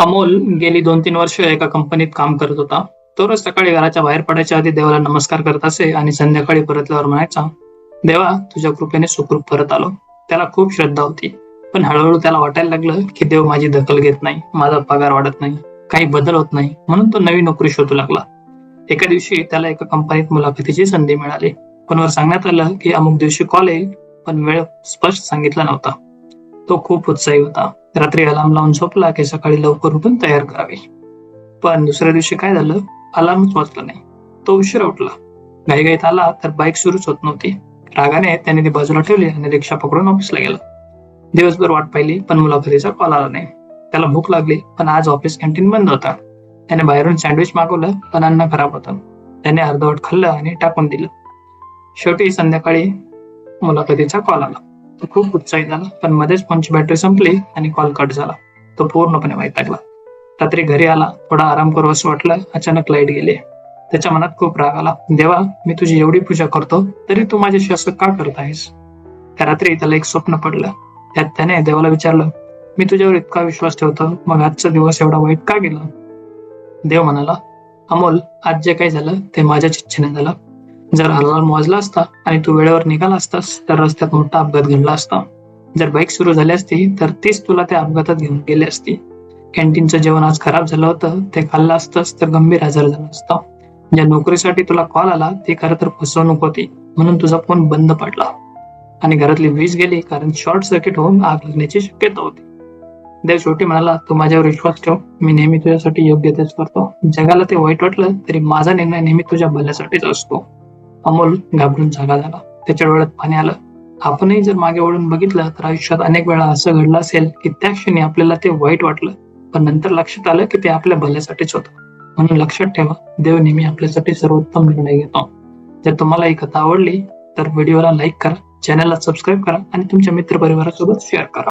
अमोल गेली दोन तीन वर्ष एका कंपनीत काम करत होता. तो रोज सकाळी घराच्या बाहेर पडायच्या आधी देवाला नमस्कार करत असे आणि संध्याकाळी परतल्यावर म्हणायचा देवा तुझ्या कृपेने सुखरूप परत आलो. त्याला खूप श्रद्धा होती. पण हळूहळू त्याला वाटायला लागलं की देव माझी दखल घेत नाही माझा पगार वाढत नाही काही बदल होत नाही म्हणून तो नवी नोकरी शोधू लागला. एका दिवशी त्याला एका कंपनीत मुलाखतीची संधी मिळाली. फोनवर सांगण्यात आलं की अमुक दिवशी कॉल येईल पण वेळ स्पष्ट सांगितला नव्हता. तो खूप उत्साही होता. रात्री अलार्म लावून झोपला की सकाळी लवकर उठून तयार करावी. पण दुसऱ्या दिवशी काय झालं? अलार्मच वाचला नाही. तो उशिरा उठला. घाईघाईत आला तर बाईक सुरूच होत नव्हती. रागाने त्याने ती बाजूला ठेवली आणि रिक्षा पकडून ऑफिसला गेला. दिवसभर वाट पाहिली पण मुलाखतीचा कॉल आला नाही. त्याला भूक लागली पण आज ऑफिस कॅन्टीन बंद होता. त्याने बाहेरून सँडविच मागवलं पण अन्न खराब होतं. त्याने अर्धवट खाल्लं आणि टाकून दिलं. शेवटी संध्याकाळी मुलाखतीचा कॉल आला. तो खूप उत्साहित झाला पण मध्येच फोनची बॅटरी संपली आणि कॉल कट झाला. तो पूर्णपणे वैतागला रात्री घरी आला थोडा आराम करू असं वाटलं अचानक लाइट गेली. त्याच्या मनात खूप राग आला. देवा मी तुझी एवढी पूजा करतो तरी तू माझ्याशी असं का करत आहेस त्या रात्री त्याला एक स्वप्न पडलं. त्यात त्याने देवाला विचारलं मी तुझ्यावर इतका विश्वास ठेवतो मग आजचा दिवस एवढा वाईट का गेला? देव म्हणाला अमोल आज जे काही झालं ते माझ्याच इच्छेने झालं. जर अलार्म वाजला असता आणि तू वेळेवर निघाला असतास तर रस्त्यात मोठा अपघात घडला असता. जर बाईक सुरू झाली असती तर तीच तुला त्या अपघातात घेऊन गेली असती. कॅन्टीनचं जेवण आज खराब झालं होतं ते खाल्लं असतंस तर गंभीर आजार झाला असता. ज्या नोकरीसाठी तुला कॉल आला ती खरं तर फसवणूक होती. म्हणून तुझा फोन बंद पडला. आणि घरातली वीज गेली कारण शॉर्ट सर्किट होऊन आग लागण्याची शक्यता होती. देव शेवटी म्हणाला तू माझ्यावर विश्वास ठेव. मी नेहमी तुझ्यासाठी योग्य तेच करतो. जगाला ते वाईट वाटलं तरी माझा निर्णय नेहमी तुझ्या भल्यासाठीच असतो. अमोल घाबरून जागा झाला. त्याच्या डोळ्यात पाणी आलं. आपणही जर मागे वळून बघितलं तर आयुष्यात अनेक वेळा असं घडलं असेल की त्या क्षणी आपल्याला ते वाईट वाटलं. पण नंतर लक्षात आलं की ते आपल्या भल्यासाठीच होतं. म्हणून लक्षात ठेवा देव नेहमी आपल्यासाठी सर्वोत्तम निर्णय घेतो. जर तुम्हाला ही कथा आवडली तर व्हिडिओला लाईक करा चॅनलला सबस्क्राईब करा आणि तुमच्या मित्रपरिवारासोबत शेअर करा.